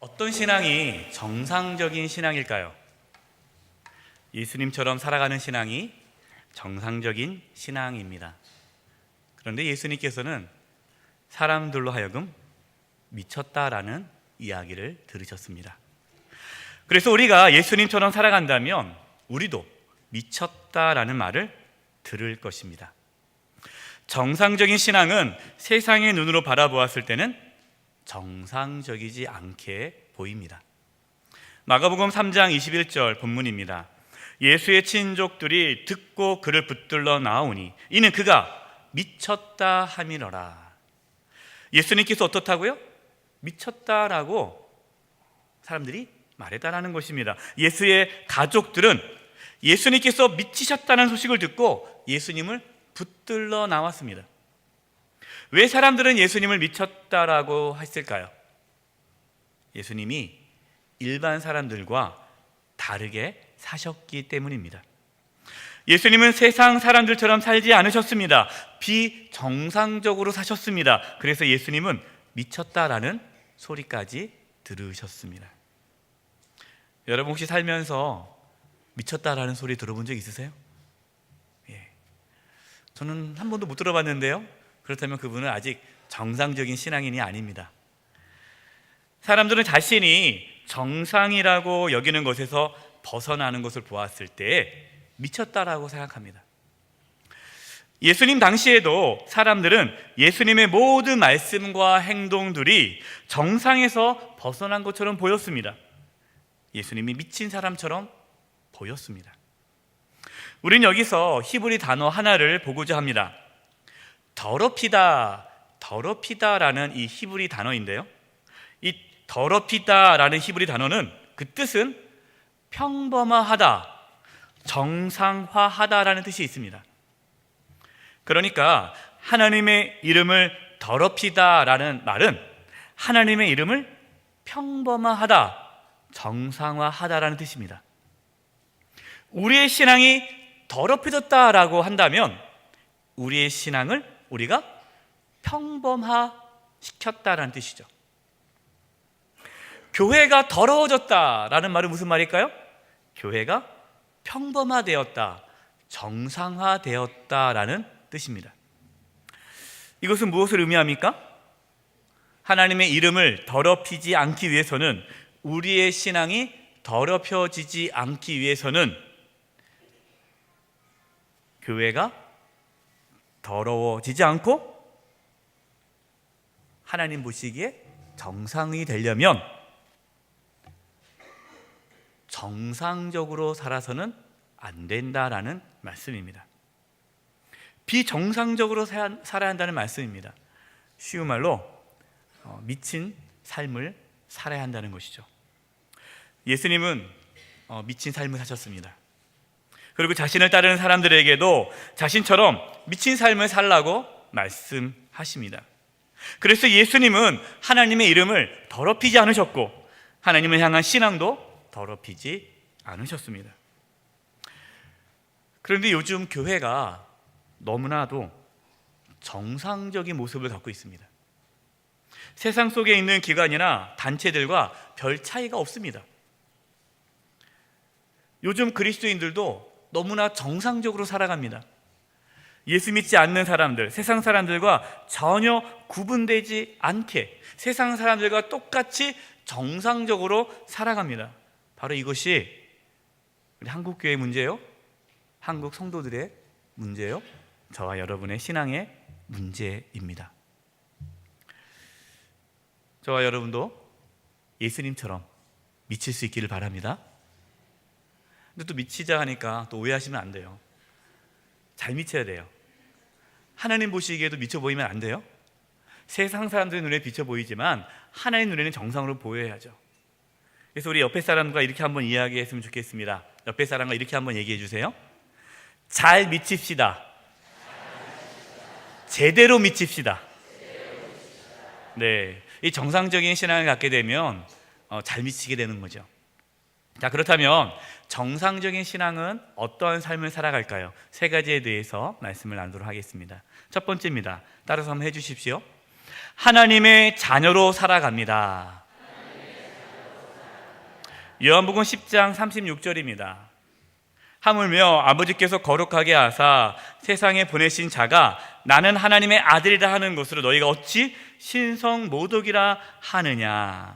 어떤 신앙이 정상적인 신앙일까요? 예수님처럼 살아가는 신앙이 정상적인 신앙입니다. 그런데 예수님께서는 사람들로 하여금 미쳤다라는 이야기를 들으셨습니다. 그래서 우리가 예수님처럼 살아간다면 우리도 미쳤다라는 말을 들을 것입니다. 정상적인 신앙은 세상의 눈으로 바라보았을 때는 정상적이지 않게 보입니다. 마가복음 3장 21절 본문입니다. 예수의 친족들이 듣고 그를 붙들러 나오니 이는 그가 미쳤다 함이러라. 예수님께서 어떻다고요? 미쳤다라고 사람들이 말했다라는 것입니다. 예수의 가족들은 예수님께서 미치셨다는 소식을 듣고 예수님을 붙들러 나왔습니다. 왜 사람들은 예수님을 미쳤다라고 했을까요? 예수님이 일반 사람들과 다르게 사셨기 때문입니다. 예수님은 세상 사람들처럼 살지 않으셨습니다. 비정상적으로 사셨습니다. 그래서 예수님은 미쳤다라는 소리까지 들으셨습니다. 여러분 혹시 살면서 미쳤다라는 소리 들어본 적 있으세요? 예. 저는 한 번도 못 들어봤는데요. 그렇다면 그분은 아직 정상적인 신앙인이 아닙니다. 사람들은 자신이 정상이라고 여기는 것에서 벗어나는 것을 보았을 때 미쳤다라고 생각합니다. 예수님 당시에도 사람들은 예수님의 모든 말씀과 행동들이 정상에서 벗어난 것처럼 보였습니다. 예수님이 미친 사람처럼 보였습니다. 우린 여기서 히브리 단어 하나를 보고자 합니다. 더럽히다, 더럽히다라는 이 히브리 단어인데요. 이 더럽히다라는 히브리 단어는 그 뜻은 평범하다, 정상화하다라는 뜻이 있습니다. 그러니까 하나님의 이름을 더럽히다라는 말은 하나님의 이름을 평범화하다, 정상화하다라는 뜻입니다. 우리의 신앙이 더럽혀졌다라고 한다면 우리의 신앙을 우리가 평범화 시켰다라는 뜻이죠. 교회가 더러워졌다라는 말은 무슨 말일까요? 교회가 평범화되었다, 정상화되었다라는 뜻입니다. 이것은 무엇을 의미합니까? 하나님의 이름을 더럽히지 않기 위해서는 우리의 신앙이 더럽혀지지 않기 위해서는 교회가 더러워지지 않고 하나님 보시기에 정상이 되려면 정상적으로 살아서는 안 된다라는 말씀입니다. 비정상적으로 살아야 한다는 말씀입니다. 쉬운 말로 어, 미친 삶을 살아야 한다는 것이죠. 예수님은 어, 미친 삶을 사셨습니다. 그리고 자신을 따르는 사람들에게도 자신처럼 미친 삶을 살라고 말씀하십니다. 그래서 예수님은 하나님의 이름을 더럽히지 않으셨고 하나님을 향한 신앙도 더럽히지 않으셨습니다. 그런데 요즘 교회가 너무나도 정상적인 모습을 갖고 있습니다. 세상 속에 있는 기관이나 단체들과 별 차이가 없습니다. 요즘 그리스도인들도 너무나 정상적으로 살아갑니다. 예수 믿지 않는 사람들, 세상 사람들과 전혀 구분되지 않게 세상 사람들과 똑같이 정상적으로 살아갑니다. 바로 이것이 우리 한국 교회 문제요. 한국 성도들의 문제요. 저와 여러분의 신앙의 문제입니다. 저와 여러분도 예수님처럼 미칠 수 있기를 바랍니다. 근데 또 미치자 하니까 또 오해하시면 안 돼요. 잘 미쳐야 돼요. 하나님 보시기에도 미쳐 보이면 안 돼요. 세상 사람들의 눈에 비쳐 보이지만 하나님 눈에는 정상으로 보여야죠. 그래서 우리 옆에 사람과 이렇게 한번 이야기했으면 좋겠습니다. 옆에 사람과 이렇게 한번 얘기해 주세요. 잘 미칩시다. 제대로 미칩시다. 네, 이 정상적인 신앙을 갖게 되면 어, 잘 미치게 되는 거죠. 자, 그렇다면 정상적인 신앙은 어떠한 삶을 살아갈까요? 세 가지에 대해서 말씀을 나누도록 하겠습니다. 첫 번째입니다. 따라서 한번 해주십시오. 하나님의 자녀로 살아갑니다. 요한복음 10장 36절입니다. 하물며 아버지께서 거룩하게 하사 세상에 보내신 자가 나는 하나님의 아들이라 하는 것으로 너희가 어찌 신성 모독이라 하느냐.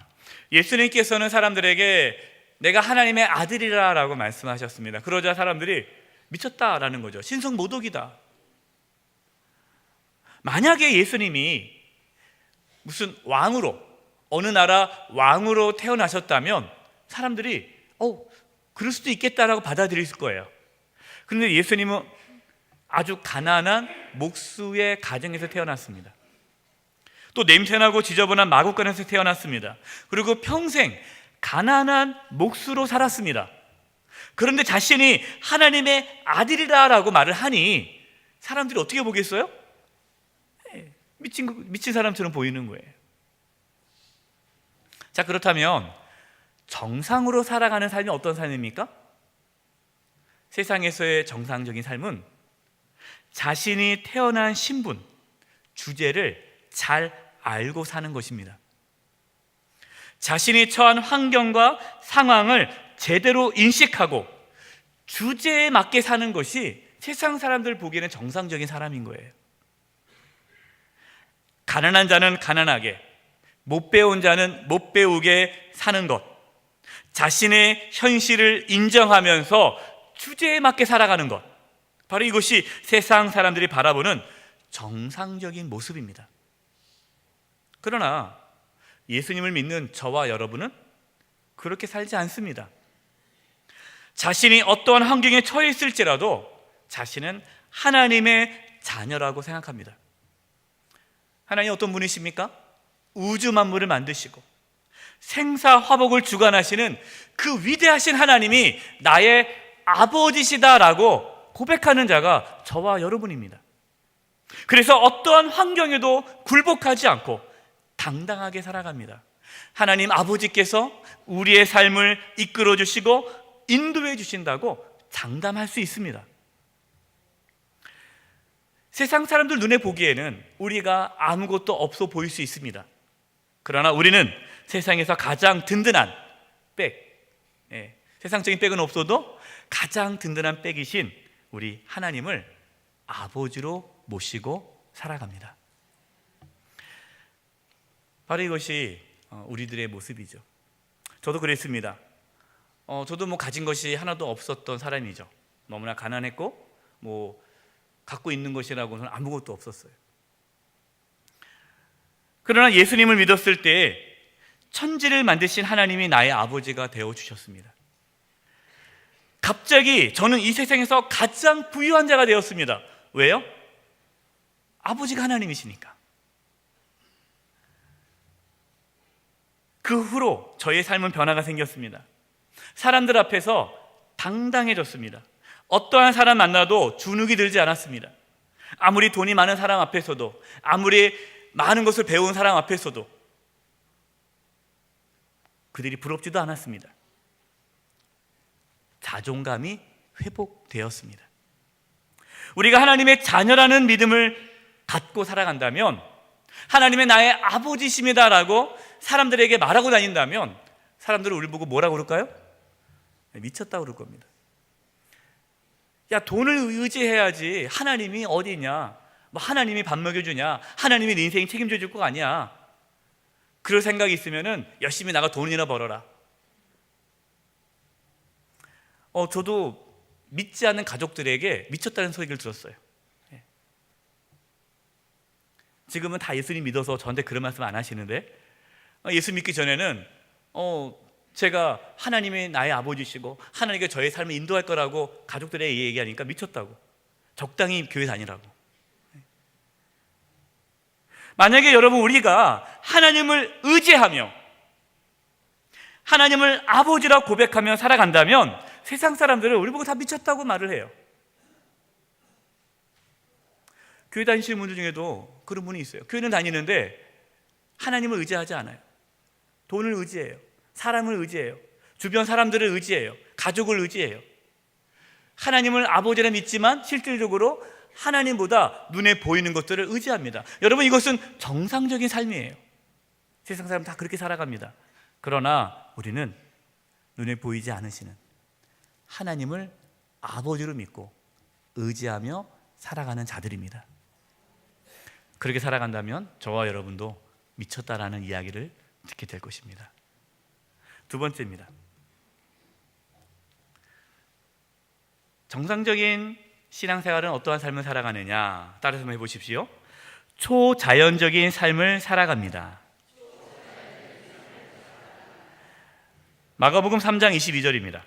예수님께서는 사람들에게 내가 하나님의 아들이라라고 말씀하셨습니다. 그러자 사람들이 미쳤다라는 거죠. 신성 모독이다. 만약에 예수님이 무슨 왕으로 어느 나라 왕으로 태어나셨다면 사람들이 어 그럴 수도 있겠다라고 받아들일 거예요. 그런데 예수님은 아주 가난한 목수의 가정에서 태어났습니다. 또 냄새나고 지저분한 마구간에서 태어났습니다. 그리고 평생 가난한 목수로 살았습니다. 그런데 자신이 하나님의 아들이라라고 말을 하니 사람들이 어떻게 보겠어요? 네, 미친, 거- 미친 사람처럼 보이는 거예요. 자, 그렇다면 정상으로 살아가는 삶이 어떤 삶입니까? 세상에서의 정상적인 삶은 자신이 태어난 신분, 주제를 잘 알고 사는 것입니다. 자신이 처한 환경과 상황을 제대로 인식하고 주제에 맞게 사는 것이 세상 사람들 보기에는 정상적인 사람인 거예요. 가난한 자는 가난하게, 못 배운 자는 못 배우게 사는 것. 자신의 현실을 인정하면서 주제에 맞게 살아가는 것. 바로 이것이 세상 사람들이 바라보는 정상적인 모습입니다. 그러나 예수님을 믿는 저와 여러분은 그렇게 살지 않습니다. 자신이 어떠한 환경에 처해 있을지라도 자신은 하나님의 자녀라고 생각합니다. 하나님 어떤 분이십니까? 우주 만물을 만드시고 생사 화복을 주관하시는 그 위대하신 하나님이 나의 아버지시다라고 고백하는 자가 저와 여러분입니다. 그래서 어떠한 환경에도 굴복하지 않고 당당하게 살아갑니다. 하나님 아버지께서 우리의 삶을 이끌어 주시고 인도해 주신다고 장담할 수 있습니다. 세상 사람들 눈에 보기에는 우리가 아무것도 없어 보일 수 있습니다. 그러나 우리는 세상에서 가장 든든한 백, 예, 세상적인 백은 없어도 가장 든든한 백이신 우리 하나님을 아버지로 모시고 살아갑니다. 바로 이것이 어, 우리들의 모습이죠. 저도 그랬습니다. 어, 저도 뭐 가진 것이 하나도 없었던 사람이죠. 너무나 가난했고 뭐 갖고 있는 것이라고는 아무것도 없었어요. 그러나 예수님을 믿었을 때 천지를 만드신 하나님이 나의 아버지가 되어 주셨습니다. 갑자기 저는 이 세상에서 가장 부유한 자가 되었습니다. 왜요? 아버지가 하나님이시니까. 그 후로 저의 삶은 변화가 생겼습니다. 사람들 앞에서 당당해졌습니다. 어떠한 사람 만나도 주눅이 들지 않았습니다. 아무리 돈이 많은 사람 앞에서도, 아무리 많은 것을 배운 사람 앞에서도 그들이 부럽지도 않았습니다. 자존감이 회복되었습니다. 우리가 하나님의 자녀라는 믿음을 갖고 살아간다면 하나님의 나의 아버지십니다라고 사람들에게 말하고 다닌다면 사람들은 우리 보고 뭐라고 그럴까요? 미쳤다 그럴 겁니다. 야 돈을 의지해야지 하나님이 어디냐? 뭐 하나님이 밥 먹여주냐? 하나님이 네 인생 책임져 줄 거 아니야? 그럴 생각이 있으면은 열심히 나가 돈이나 벌어라. 어 저도 믿지 않는 가족들에게 미쳤다는 소리를 들었어요. 예. 지금은 다 예수님 믿어서 저한테 그런 말씀 안 하시는데 어, 예수 믿기 전에는 어 제가 하나님이 나의 아버지시고 하나님께 저의 삶을 인도할 거라고 가족들에게 얘기하니까 미쳤다고. 적당히 교회 다니라고. 만약에 여러분 우리가 하나님을 의지하며 하나님을 아버지라 고백하며 살아간다면 세상 사람들은 우리 보고 다 미쳤다고 말을 해요. 교회 다니시는 분들 중에도 그런 분이 있어요. 교회는 다니는데 하나님을 의지하지 않아요 돈을 의지해요 사람을 의지해요. 주변 사람들을 의지해요. 가족을 의지해요. 하나님을 아버지라 믿지만 실질적으로 하나님보다 눈에 보이는 것들을 의지합니다. 여러분 이것은 정상적인 삶이에요. 세상 사람 다 그렇게 살아갑니다. 그러나 우리는 눈에 보이지 않으시는 하나님을 아버지로 믿고 의지하며 살아가는 자들입니다. 그렇게 살아간다면 저와 여러분도 미쳤다라는 이야기를 듣게 될 것입니다. 두 번째입니다. 정상적인 신앙생활은 어떠한 삶을 살아가느냐 따라서 한번 해보십시오. 초자연적인 삶을 살아갑니다. 마가복음 3장 22절입니다.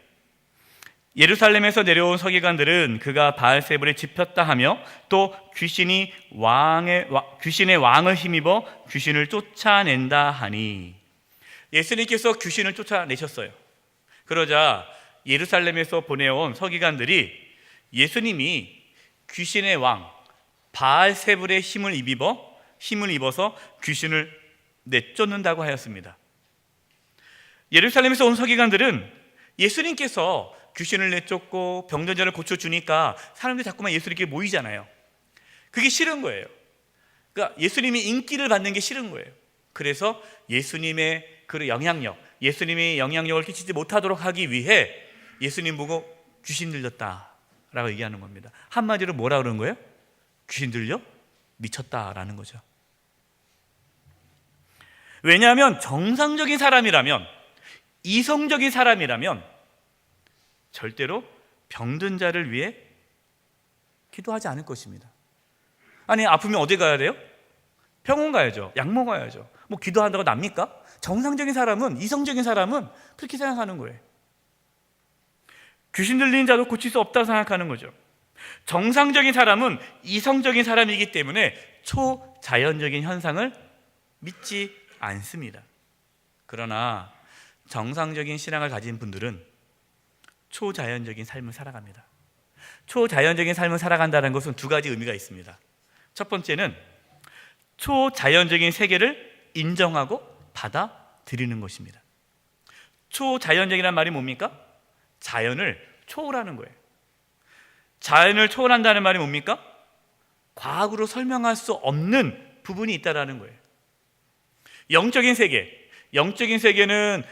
예루살렘에서 내려온 서기관들은 그가 바알세불에 집혔다 하며 또 귀신이 왕의 와- 귀신의 왕을 힘입어 귀신을 쫓아낸다 하니 예수님께서 귀신을 쫓아내셨어요. 그러자 예루살렘에서 보내온 서기관들이 예수님이 귀신의 왕 바알세불의 힘을 입어 힘을 입어서 귀신을 내쫓는다고 하였습니다. 예루살렘에서 온 서기관들은 예수님께서 귀신을 내쫓고 병든자를 고쳐주니까 사람들이 자꾸만 예수님께 모이잖아요. 그게 싫은 거예요. 그러니까 예수님이 인기를 받는 게 싫은 거예요. 그래서 예수님의 그 영향력, 예수님이 영향력을 끼치지 못하도록 하기 위해 예수님 보고 귀신 들렸다 라고 얘기하는 겁니다. 한마디로 뭐라 그러는 거예요? 귀신 들려? 미쳤다 라는 거죠. 왜냐하면 정상적인 사람이라면 이성적인 사람이라면 절대로 병든 자를 위해 기도하지 않을 것입니다. 아니 아프면 어디 가야 돼요? 병원 가야죠. 약 먹어야죠. 뭐 기도한다고 납니까? 정상적인 사람은 이성적인 사람은 그렇게 생각하는 거예요. 귀신 들린 자도 고칠 수 없다고 생각하는 거죠. 정상적인 사람은 이성적인 사람이기 때문에 초자연적인 현상을 믿지 않습니다. 그러나 정상적인 신앙을 가진 분들은 초자연적인 삶을 살아갑니다. 초자연적인 삶을 살아간다는 것은 두 가지 의미가 있습니다. 첫 번째는 초자연적인 세계를 인정하고 받아들이는 것입니다. 초자연적이란 말이 뭡니까? 자연을 초월하는 거예요. 자연을 초월한다는 말이 뭡니까? 과학으로 설명할 수 없는 부분이 있다라는 거예요. 영적인 세계, 영적인 세계는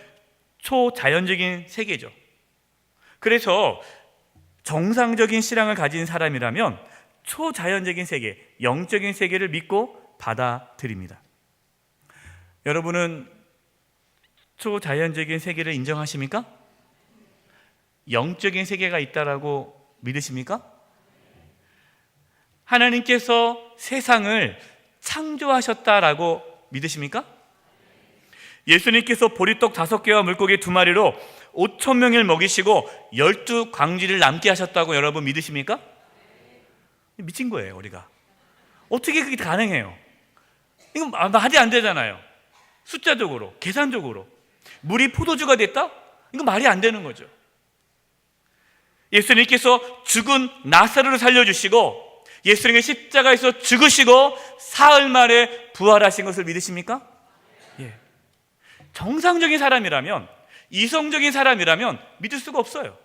초자연적인 세계죠. 그래서 정상적인 신앙을 가진 사람이라면 초자연적인 세계, 영적인 세계를 믿고 받아들입니다. 여러분은 초자연적인 세계를 인정하십니까? 영적인 세계가 있다라고 믿으십니까? 하나님께서 세상을 창조하셨다라고 믿으십니까? 예수님께서 보리떡 다섯 개와 물고기 두 마리로 5천 명을 먹이시고 열두 광지를 남게 하셨다고 여러분 믿으십니까? 미친 거예요, 우리가. 어떻게 그게 가능해요? 마- 말이 안 되잖아요. 숫자적으로, 계산적으로. 물이 포도주가 됐다? 이건 말이 안 되는 거죠. 예수님께서 죽은 나사로를 살려주시고 예수님의 십자가에서 죽으시고 사흘 만에 부활하신 것을 믿으십니까? 예. 정상적인 사람이라면 이성적인 사람이라면 믿을 수가 없어요.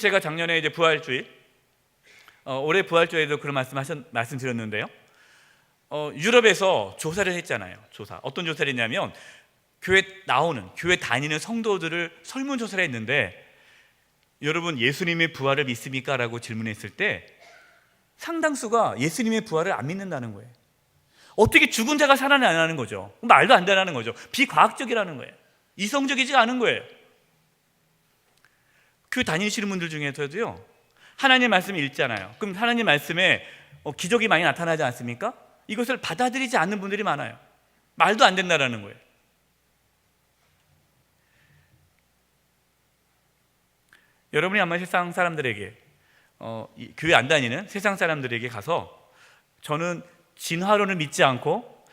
제가 작년에 이제 부활주일 어, 올해 부활주일에도 그런 말씀 하셨 말씀드렸는데요. 어, 유럽에서 조사를 했잖아요. 조사 어떤 조사를 했냐면 교회 나오는 교회 다니는 성도들을 설문 조사를 했는데 여러분 예수님의 부활을 믿습니까? 라고 질문했을 때 상당수가 예수님의 부활을 안 믿는다는 거예요. 어떻게 죽은 자가 살아나는 거죠? 말도 안 되는 거죠. 비과학적이라는 거예요. 이성적이지 않은 거예요. 그 다니시는 분들 중에서도요. 하나님 말씀 읽잖아요. 그럼 하나님 말씀에 어, 기적이 많이 나타나지 않습니까? 이것을 받아들이지 않는 분들이 많아요. 말도 안 된다라는 거예요. 여러분이 아마 세상 사람들에게 어, 이 교회 안 다니는 세상 사람들에게 가서 저는 진화론을 믿지 않고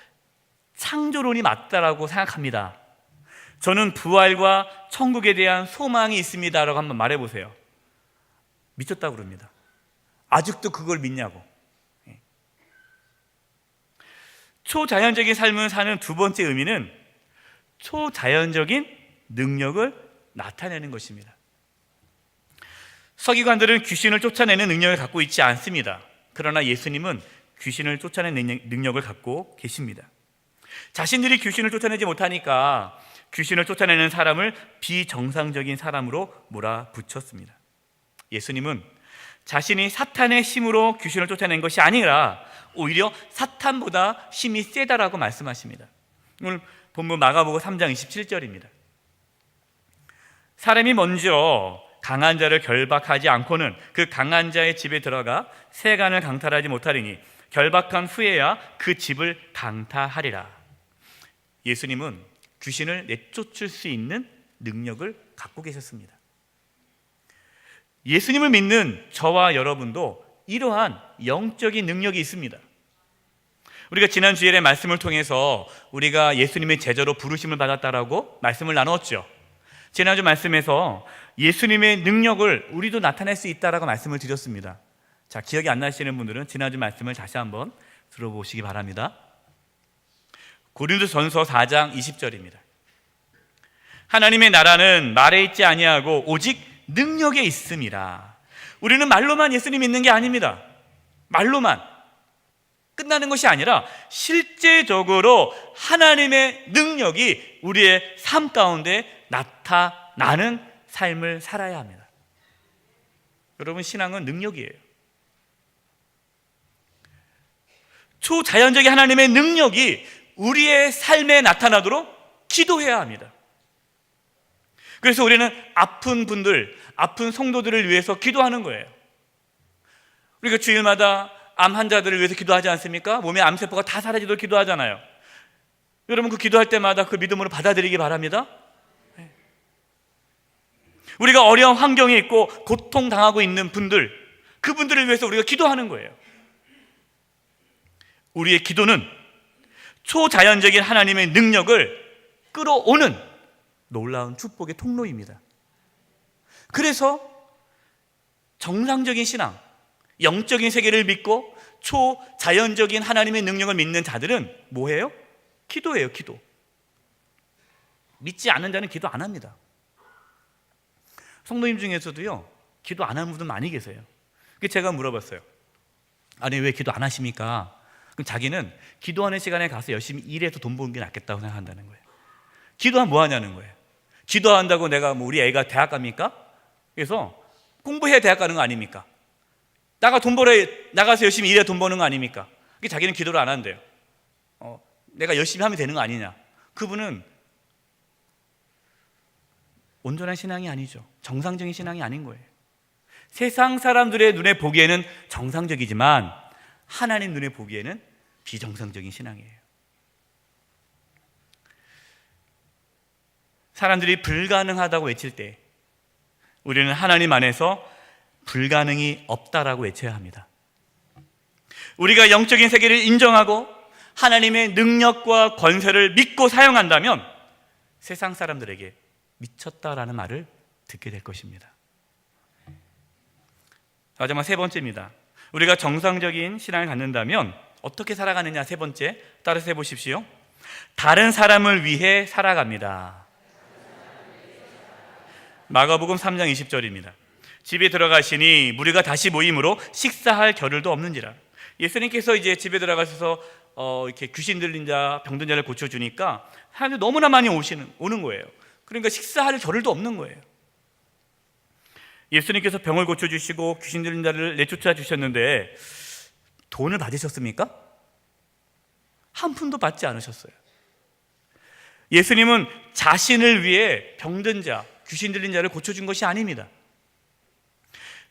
창조론이 맞다라고 생각합니다. 저는 부활과 천국에 대한 소망이 있습니다라고 한번 말해 보세요. 미쳤다고 그럽니다. 아직도 그걸 믿냐고. 예. 초자연적인 삶을 사는 두 번째 의미는 초자연적인 능력을 나타내는 것입니다. 서기관들은 귀신을 쫓아내는 능력을 갖고 있지 않습니다. 그러나 예수님은 귀신을 쫓아내는 능력- 능력을 갖고 계십니다. 자신들이 귀신을 쫓아내지 못하니까 귀신을 쫓아내는 사람을 비정상적인 사람으로 몰아붙였습니다. 예수님은 자신이 사탄의 힘으로 귀신을 쫓아낸 것이 아니라 오히려 사탄보다 힘이 세다라고 말씀하십니다. 오늘 본문 마가복음 3장 27절입니다. 사람이 먼저 강한 자를 결박하지 않고는 그 강한 자의 집에 들어가 세간을 강탈하지 못하리니 결박한 후에야 그 집을 강탈하리라. 예수님은 귀신을 내쫓을 수 있는 능력을 갖고 계셨습니다. 예수님을 믿는 저와 여러분도 이러한 영적인 능력이 있습니다. 우리가 지난 주일의 말씀을 통해서 우리가 예수님의 제자로 부르심을 받았다라고 말씀을 나누었죠. 지난주 말씀에서 예수님의 능력을 우리도 나타낼 수 있다라고 말씀을 드렸습니다. 자, 기억이 안 나시는 분들은 지난주 말씀을 다시 한번 들어보시기 바랍니다. 고린도전서 4장 20절입니다. 하나님의 나라는 말에 있지 아니하고 오직 능력에 있음이라. 우리는 말로만 예수님 믿는 게 아닙니다. 말로만 끝나는 것이 아니라 실제적으로 하나님의 능력이 우리의 삶 가운데 나타나는 삶을 살아야 합니다. 여러분 신앙은 능력이에요. 초자연적인 하나님의 능력이 우리의 삶에 나타나도록 기도해야 합니다. 그래서 우리는 아픈 분들, 아픈 성도들을 위해서 기도하는 거예요. 우리가 주일마다 암 환자들을 위해서 기도하지 않습니까? 몸에 암세포가 다 사라지도록 기도하잖아요. 여러분 그 기도할 때마다 그 믿음으로 받아들이기 바랍니다. 네. 우리가 어려운 환경에 있고 고통 당하고 있는 분들, 그분들을 위해서 우리가 기도하는 거예요. 우리의 기도는 초자연적인 하나님의 능력을 끌어오는 놀라운 축복의 통로입니다. 그래서 정상적인 신앙, 영적인 세계를 믿고 초자연적인 하나님의 능력을 믿는 자들은 뭐예요? 기도예요, 기도. 믿지 않는 자는 기도 안 합니다. 성도님 중에서도요, 기도 안 하는 분들 많이 계세요. 제가 물어봤어요. 아니, 왜 기도 안 하십니까? 그럼 자기는 기도하는 시간에 가서 열심히 일해서 돈 버는 게 낫겠다고 생각한다는 거예요. 기도하면 뭐 하냐는 거예요. 기도한다고 내가 뭐 우리 애가 대학 갑니까? 그래서 공부해야 대학 가는 거 아닙니까? 나가 돈 벌어 나가서 열심히 일해 돈 버는 거 아닙니까? 그게 자기는 기도를 안 한대요. 어, 내가 열심히 하면 되는 거 아니냐? 그분은 온전한 신앙이 아니죠. 정상적인 신앙이 아닌 거예요. 세상 사람들의 눈에 보기에는 정상적이지만 하나님 눈에 보기에는 비정상적인 신앙이에요. 사람들이 불가능하다고 외칠 때 우리는 하나님 안에서 불가능이 없다라고 외쳐야 합니다. 우리가 영적인 세계를 인정하고 하나님의 능력과 권세를 믿고 사용한다면 세상 사람들에게 미쳤다라는 말을 듣게 될 것입니다. 마지막 세 번째입니다. 우리가 정상적인 신앙을 갖는다면 어떻게 살아가느냐 세 번째 따라서 해보십시오. 다른 사람을 위해 살아갑니다. 마가복음 3장 20절입니다. 집에 들어가시니 무리가 다시 모임으로 식사할 겨를도 없는지라. 예수님께서 이제 집에 들어가셔서 어, 이렇게 귀신 들린 자, 병든 자를 고쳐 주니까 사람들이 너무나 많이 오시는, 오는 거예요. 그러니까 식사할 겨를도 없는 거예요. 예수님께서 병을 고쳐 주시고 귀신 들린 자를 내쫓아 주셨는데 돈을 받으셨습니까? 한 푼도 받지 않으셨어요. 예수님은 자신을 위해 병든 자, 귀신 들린 자를 고쳐준 것이 아닙니다.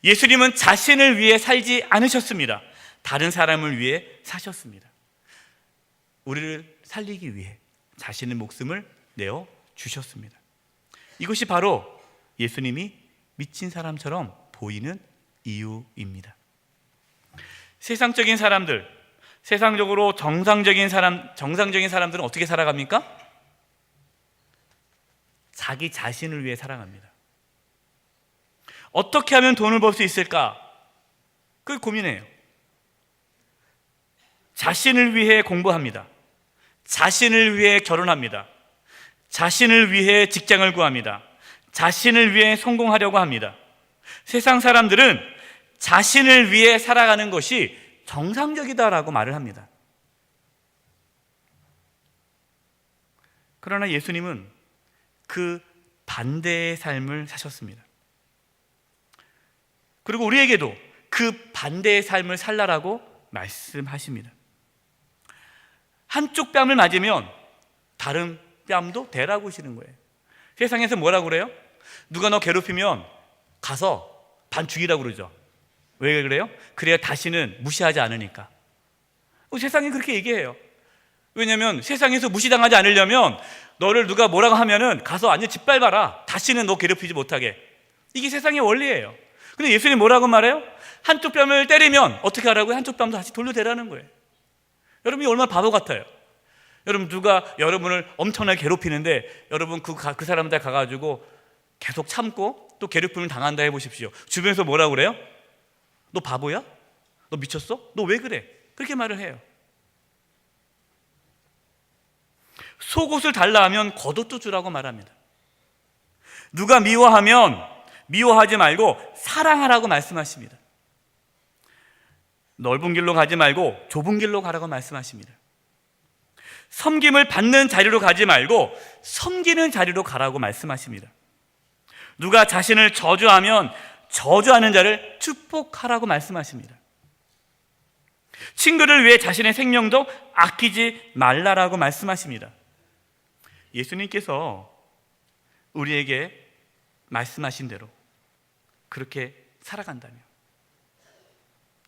예수님은 자신을 위해 살지 않으셨습니다. 다른 사람을 위해 사셨습니다. 우리를 살리기 위해 자신의 목숨을 내어 주셨습니다. 이것이 바로 예수님이 미친 사람처럼 보이는 이유입니다. 세상적인 사람들, 세상적으로 정상적인 사람, 정상적인 사람들은 어떻게 살아갑니까? 자기 자신을 위해 살아갑니다. 어떻게 하면 돈을 벌 수 있을까? 그 고민해요. 자신을 위해 공부합니다. 자신을 위해 결혼합니다. 자신을 위해 직장을 구합니다. 자신을 위해 성공하려고 합니다. 세상 사람들은 자신을 위해 살아가는 것이 정상적이다라고 말을 합니다. 그러나 예수님은 그 반대의 삶을 사셨습니다. 그리고 우리에게도 그 반대의 삶을 살라라고 말씀하십니다. 한쪽 뺨을 맞으면 다른 뺨도 대라고 하시는 거예요. 세상에서 뭐라고 그래요? 누가 너 괴롭히면 가서 반 죽이라고 그러죠. 왜 그래요? 그래야 다시는 무시하지 않으니까. 어, 세상이 그렇게 얘기해요. 왜냐면 세상에서 무시당하지 않으려면 너를 누가 뭐라고 하면은 가서 완전 짓밟아라. 다시는 너 괴롭히지 못하게. 이게 세상의 원리예요. 근데 예수님 뭐라고 말해요? 한쪽 뺨을 때리면 어떻게 하라고요? 한쪽 뺨도 다시 돌려 대라는 거예요. 여러분이 얼마나 바보 같아요. 여러분 누가 여러분을 엄청나게 괴롭히는데 여러분 그, 가- 그 사람한테 가가지고 계속 참고 또 괴롭힘을 당한다 해보십시오. 주변에서 뭐라고 그래요? 너 바보야? 너 미쳤어? 너 왜 그래? 그렇게 말을 해요. 속옷을 달라 하면 겉옷도 주라고 말합니다. 누가 미워하면 미워하지 말고 사랑하라고 말씀하십니다. 넓은 길로 가지 말고 좁은 길로 가라고 말씀하십니다. 섬김을 받는 자리로 가지 말고 섬기는 자리로 가라고 말씀하십니다. 누가 자신을 저주하면 저주하는 자를 축복하라고 말씀하십니다. 친구를 위해 자신의 생명도 아끼지 말라라고 말씀하십니다. 예수님께서 우리에게 말씀하신 대로 그렇게 살아간다면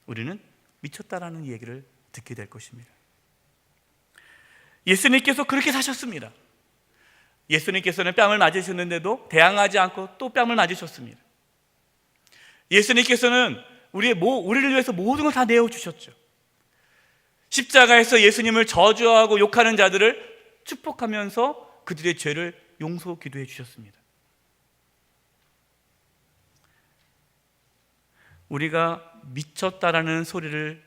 우리는 미쳤다라는 얘기를 듣게 될 것입니다. 예수님께서 그렇게 사셨습니다. 예수님께서는 뺨을 맞으셨는데도 대항하지 않고 또 뺨을 맞으셨습니다. 예수님께서는 우리의 모, 우리를 위해서 모든 걸 다 내어 주셨죠. 십자가에서 예수님을 저주하고 욕하는 자들을 축복하면서 그들의 죄를 용서 기도해 주셨습니다. 우리가 미쳤다라는 소리를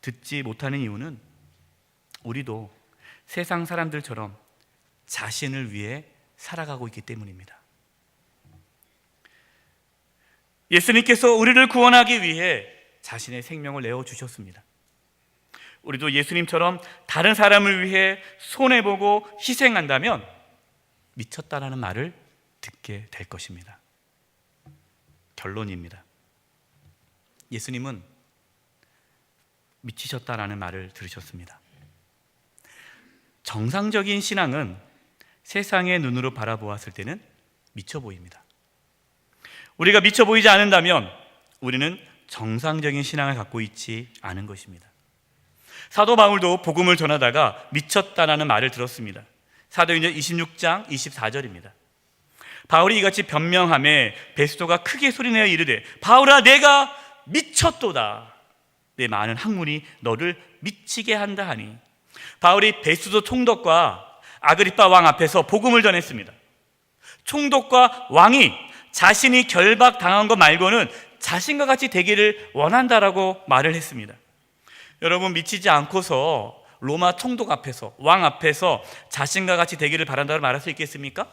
듣지 못하는 이유는 우리도 세상 사람들처럼 자신을 위해 살아가고 있기 때문입니다. 예수님께서 우리를 구원하기 위해 자신의 생명을 내어 주셨습니다. 우리도 예수님처럼 다른 사람을 위해 손해보고 희생한다면 미쳤다라는 말을 듣게 될 것입니다. 결론입니다. 예수님은 미치셨다라는 말을 들으셨습니다. 정상적인 신앙은 세상의 눈으로 바라보았을 때는 미쳐 보입니다. 우리가 미쳐 보이지 않는다면 우리는 정상적인 신앙을 갖고 있지 않은 것입니다. 사도 바울도 복음을 전하다가 미쳤다라는 말을 들었습니다. 사도행전 26장 24절입니다. 바울이 이같이 변명함에 베스도가 크게 소리내어 이르되 바울아 내가 미쳤도다. 내 많은 학문이 너를 미치게 한다 하니 바울이 베스도 총독과 아그리파 왕 앞에서 복음을 전했습니다. 총독과 왕이 자신이 결박당한 것 말고는 자신과 같이 되기를 원한다라고 말을 했습니다. 여러분 미치지 않고서 로마 총독 앞에서 왕 앞에서 자신과 같이 되기를 바란다고 말할 수 있겠습니까?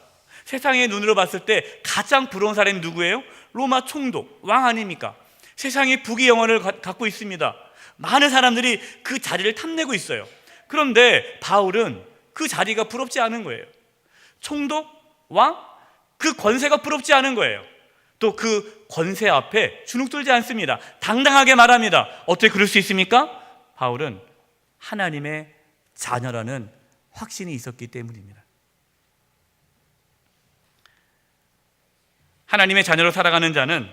세상의 눈으로 봤을 때 가장 부러운 사람이 누구예요? 로마 총독 왕 아닙니까? 세상이 부귀 가- 갖고 있습니다. 많은 사람들이 그 자리를 탐내고 있어요. 그런데 바울은 그 자리가 부럽지 않은 거예요. 총독 왕 그 권세가 부럽지 않은 거예요. 또 그 권세 앞에 주눅들지 않습니다. 당당하게 말합니다. 어떻게 그럴 수 있습니까? 바울은 하나님의 자녀라는 확신이 있었기 때문입니다. 하나님의 자녀로 살아가는 자는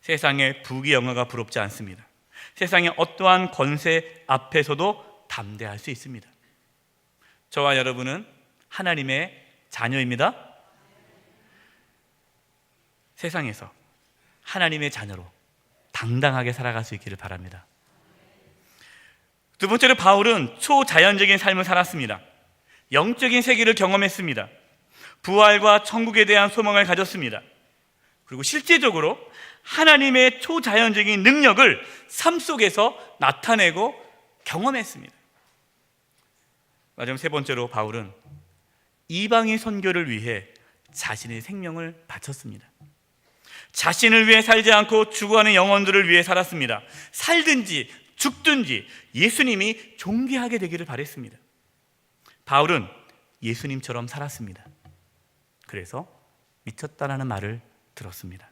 세상의 부귀 영화가 부럽지 않습니다. 세상의 어떠한 권세 앞에서도 담대할 수 있습니다. 저와 여러분은 하나님의 자녀입니다. 세상에서 하나님의 자녀로 당당하게 살아갈 수 있기를 바랍니다. 두 번째로 바울은 초자연적인 삶을 살았습니다. 영적인 세계를 경험했습니다. 부활과 천국에 대한 소망을 가졌습니다. 그리고 실제적으로 하나님의 초자연적인 능력을 삶 속에서 나타내고 경험했습니다. 마지막 세 번째로 바울은 이방인 선교를 위해 자신의 생명을 바쳤습니다. 자신을 위해 살지 않고 죽어가는 영혼들을 위해 살았습니다. 살든지 죽든지 예수님이 존귀하게 되기를 바랬습니다. 바울은 예수님처럼 살았습니다. 그래서 미쳤다라는 말을 들었습니다.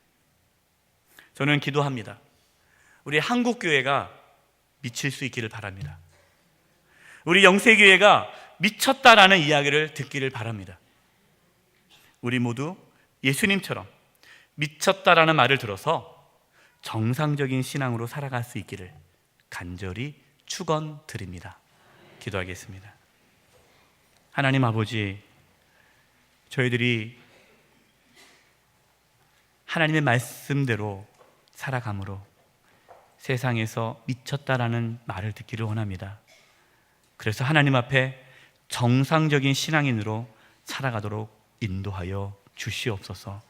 저는 기도합니다. 우리 한국 교회가 미칠 수 있기를 바랍니다. 우리 영세 교회가 미쳤다라는 이야기를 듣기를 바랍니다. 우리 모두 예수님처럼 미쳤다라는 말을 들어서 정상적인 신앙으로 살아갈 수 있기를 간절히 축원드립니다. 기도하겠습니다. 하나님 아버지 저희들이 하나님의 말씀대로 살아감으로 세상에서 미쳤다라는 말을 듣기를 원합니다. 그래서 하나님 앞에 정상적인 신앙인으로 살아가도록 인도하여 주시옵소서.